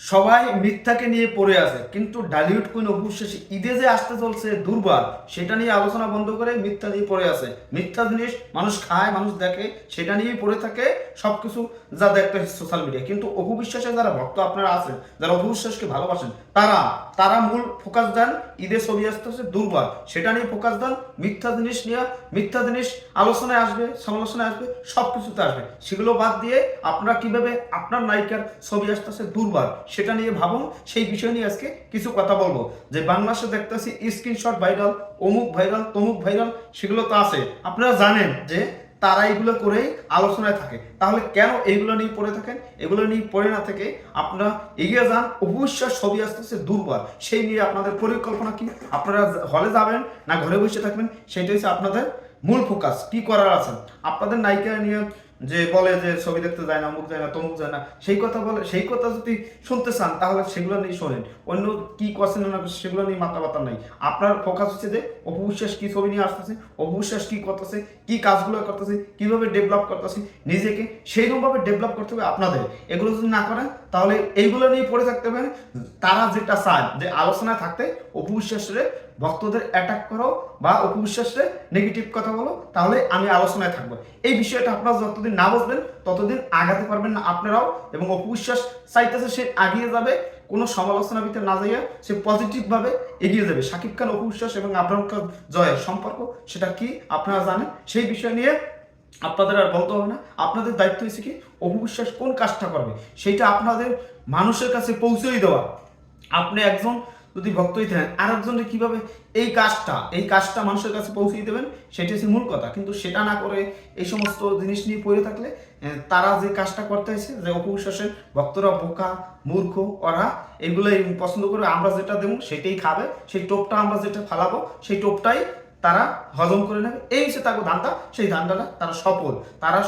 সবাই মিথ্যাকে নিয়ে পড়ে আছে, কিন্তু ডালিউড কুইন অবশ্যই ঈদে যে আসতে চলছে দুর্বার, সেটা নিয়ে আলোচনা বন্ধ করে মিথ্যা নিয়ে পড়ে আছে। মিথ্যা জিনিস মানুষ খায়, মানুষ দেখে, সেটা নিয়েই পড়ে থাকে সবকিছু যা দেখতে সোশ্যাল মিডিয়া কিন্তু অপু বিশ্বাসের যারা ভক্ত আপনারা আছেন, যারা অপু বিশ্বাসকে ভালোবাসেন, তারা তারা মূল ফোকাস দেন ঈদে ছবি আসতে হচ্ছে দুর্বার। সেটা নিয়ে ফোকাস দেন মিথ্যা জিনিস নিয়ে, মিথ্যা জিনিস আলোচনায় আসবে, সমালোচনায় আসবে সব কিছুতে আসবে। সেগুলো বাদ দিয়ে আপনারা কীভাবে আপনার নায়িকার ছবি আসতেছে দুর্বার? সেটা নিয়ে ভাবুন সেই বিষয় নিয়ে আজকে কিছু কথা বলব। যে বাংলাদেশে দেখতেছি স্ক্রিনশট ভাইরাল অমুক ভাইরাল তমুক ভাইরাল সেগুলো তো আছে। আপনারা জানেন যে তারা এগুলো করেই আলোচনায় থাকে। তাহলে কেন এইগুলো নিয়ে পড়ে থাকেন? এগুলো নিয়ে পড়ে না থেকে আপনারা এগিয়ে যান। অবশ্যই ছবি আসতেছে দুর্বার। সেই নিয়ে আপনাদের পরিকল্পনা কি? আপনারা হলে যাবেন না ঘরে বসে থাকবেন? সেটা হচ্ছে আপনাদের মূল ফোকাস কি করার আছে? আপনাদের নায়িকা নিয়ে যে বলে যে ছবি দেখতে যায় না, মুখ যায় না, তমুক যায় না, সেই কথা বলে, সেই কথা যদি শুনতে চান, তাহলে সেগুলো নিয়ে শোনেন। অন্য কি করছেন না সেগুলো নিয়ে মাথা ব্যথা নাই। আপনার ফোকাস হচ্ছে যে অপবিশ্বাস কি ছবি নিয়ে আসতেছে অপবিশ্বাস কি করতেছে, কি কাজগুলো করতেছে, কীভাবে ডেভেলপ করতেছে, নিজেকে সেইরকমভাবে ডেভেলপ করতে হবে আপনাদের। এগুলো যদি না করেন, তাহলে এইগুলো নিয়ে পড়ে থাকতে হবে। তারা যেটা চায়, যে আলোচনায় থাকতে অপবিশ্বাসের ভক্তদের অ্যাটাক করো বা অপবিশ্বাসে নেগেটিভ কথা বলো, তাহলে আমি আলোচনায় থাকব। এই বিষয়টা আপনার যতদিন না বুঝবেন ততদিন আগাতে পারবেন না আপনারাও এবং অপবিশ্বাস চাইতেছে সে আগিয়ে যাবে, কোনো সমালোচনার ভিতরে না যাইয়া সে পজিটিভভাবে এগিয়ে যাবে। শাকিব খান অপবিশ্বাস এবং আব্রাম খান জয়ের সম্পর্ক, সেটা কি আপনারা জানেন? সেই বিষয় নিয়ে আপনাদের আর বলতে হবে না। আপনাদের দায়িত্ব হয়েছে কি অপবিশ্বাস কোন কাজটা করবে? সেইটা আপনাদের মানুষের কাছে পৌঁছেই দেওয়া। আপনি একজন যদি ভক্তই থাকেন আর একজনকে কীভাবে এই কাজটা এই কাজটা মানুষের কাছে পৌঁছে দেবেন, সেটা হচ্ছে মূল কথা। কিন্তু সেটা না করে এই সমস্ত জিনিস নিয়ে পড়ে থাকলে তারা যে কাজটা করতে হয়েছে যে অপবিশ্বাসের ভক্তরা বোকা, মূর্খ, ওরা, এগুলোই পছন্দ করে আমরা যেটা দেবো, সেটাই খাবে, সেই টোপটা আমরা যেটা ফালাবো, সেই টোপটাই তারা হজম করে নেবে। এই হচ্ছে তাকে ধান্দা, সেই ধান্দাটা তারা সফল। তারা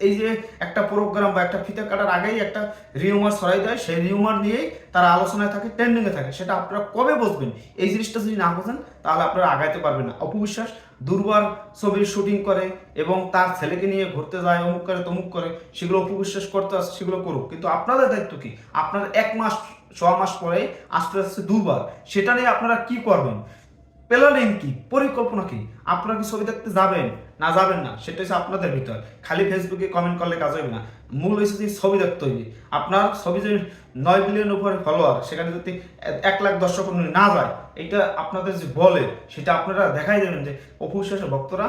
এই যে একটা প্রোগ্রাম বা একটা ফিতে কাটার আগেই একটা রিউমার সরাই দেয়, সেই রিউমার নিয়েই তারা আলোচনায় থাকে ট্রেন্ডিংয়ে থাকে। সেটা আপনারা কবে বসবেন এই জিনিসটা যদি না বোঝেন, তাহলে আপনারা আগাইতে পারবেন না। অপবিশ্বাস, দুর্বার ছবির শুটিং করে এবং তার ছেলেকে নিয়ে ঘুরতে যায়, অমুক করে তমুক করে, সেগুলো অপবিশ্বাস করতে আসে, সেগুলো করুক। কিন্তু আপনাদের দায়িত্ব কি? আপনার এক মাস, ছ মাস পরে আস্তে আস্তে দুর্বার, সেটা নিয়ে আপনারা কি করবেন? প্ল্যানিং কি? পরিকল্পনা কি? আপনারা কি ছবি দেখতে যাবেন? না যাবেন না। সেটা হচ্ছে আপনাদের ভিতর। খালি ফেসবুকে কমেন্ট করলে কাজ হবে না। মূল হচ্ছে যে ছবি দেখতে হইবে আপনার ছবি যদি নয় বিলিয়ন উপরে ফলোয়ার সেখানে যদি এক লাখ দর্শক না যায় এটা আপনাদের যে বলে, সেটা আপনারা দেখাই দেবেন যে অপবিশ্বাসের ভক্তরা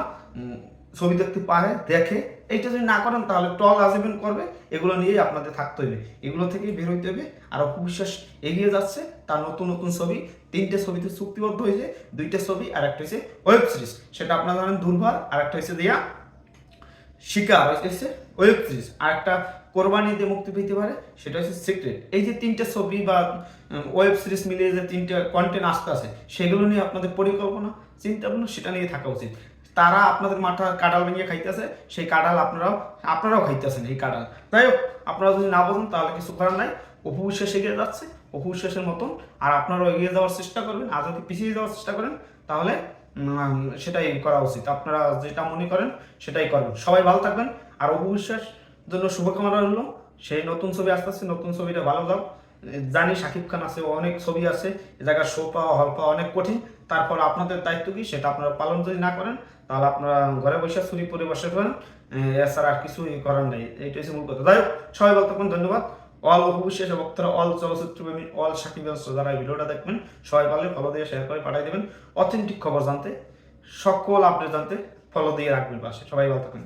ছবি দেখতে পারে দেখে এইটা যদি না করেন তাহলে টল আজীবন করবে, এগুলো নিয়েই আপনাদের থাকতে হবে এগুলো থেকেই বের হইতে হবে আর অপবিশ্বাস এগিয়ে যাচ্ছে, তার নতুন নতুন ছবি, তিনটে ছবিতে চুক্তিবদ্ধ হয়েছে, দুইটা ছবি আর একটা হচ্ছে ওয়েব সিরিজ সেটা আপনারা জানেন দুর্বার আর একটা হচ্ছে দিয়া শিকার হচ্ছে ওয়েব সিরিজ আর একটা কোরবানিতে মুক্তি পেতে পারে, সেটা হচ্ছে সিক্রেট এই যে তিনটে ছবি বা ওয়েব সিরিজ মিলিয়ে যে তিনটে কন্টেন্ট আসতে আছে, সেগুলো নিয়ে আপনাদের পরিকল্পনা চিন্তা ভাবনা সেটা নিয়ে থাকা উচিত। তারা আপনাদের মাথা কাঁঠাল ভেঙে খাইতেছে, সেই কাঁঠাল আপনারাও আপনারাও খাইতেছেন এই কাঁঠাল। যাই হোক, আপনারা যদি না বোঝেন, তাহলে কিছু করার নাই। অপু অপবিশ্বাস এগিয়ে যাচ্ছে অপবিশ্বাসের মতন। আর আপনারাও এগিয়ে যাওয়ার চেষ্টা করবেন, আর যদি পিছিয়ে যাওয়ার চেষ্টা করেন, তাহলে সেটাই করা উচিত। আপনারা যেটা মনে করেন, সেটাই করবেন। সবাই ভালো থাকবেন, আর অপবিশ্বাস জন্য শুভকামনা রইল। সেই নতুন ছবি আসতে আসছে নতুন ছবিটা ভালো যাও জানি শাকিব খান আছে, অনেক ছবি আছে, এ জায়গায় শো পাওয়া, হল পাওয়া অনেক কঠিন। তারপর আপনাদের দায়িত্ব কি, সেটা আপনারা পালন যদি না করেন তাহলে আপনারা ঘরে বসে ছুরি বসে করেন এছাড়া আর কিছুই করার নেই। এইটা হচ্ছে মূল কথা। যাই হোক, সবাই থাকুন, ধন্যবাদ। অল উপবিশ্বাস বক্তারা অল চলচ্চিত্র প্রেমী অল সাকিব যারা ভিডিওটা দেখবেন সবাই পারলে ফলো দিয়ে শেয়ার করে পাঠিয়ে দেবেন। অথেন্টিক খবর জানতে সকল আপডেট জানতে ফলো দিয়ে রাখবেন পাশে। সবাই ভালো থাকুন